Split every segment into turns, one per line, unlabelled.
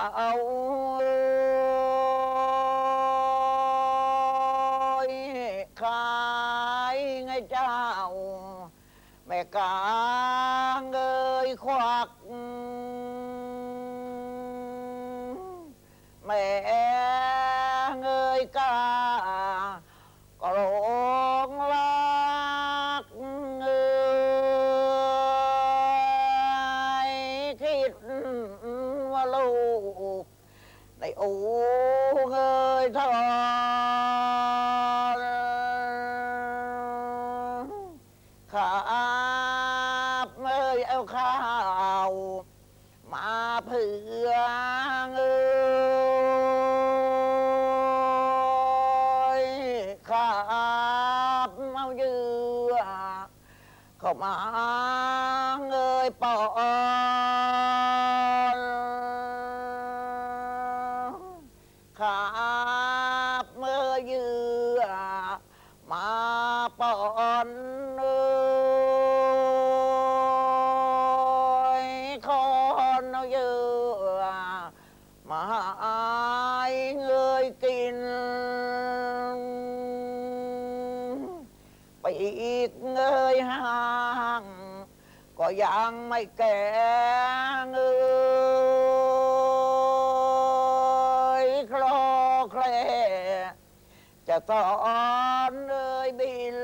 ขายไงเจ้า แม่กางเงยควักแม่ ลูกในโอ้เงยทอนครับเอ้ยเอาข้าวมาเพื่อเงยครับเอาเยื่อเข้ามาเงยปอ ครับเมื่อเยื่อมาปอนเอยคนเอาเยื่อมาให้เงยกินปีกเงยห่าง ก็ยังไม่แก่เงย จะสอนเลยบิน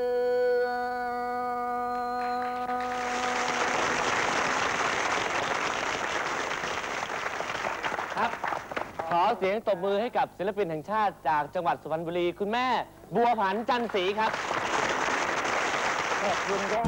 ครับ ขอเสียงตบมือให้กับศิลปินแห่งชาติจากจังหวัดสุพรรณบุรี คุณแม่ บัวผันจันทร์ศรีครับ
ขอบคุณครับ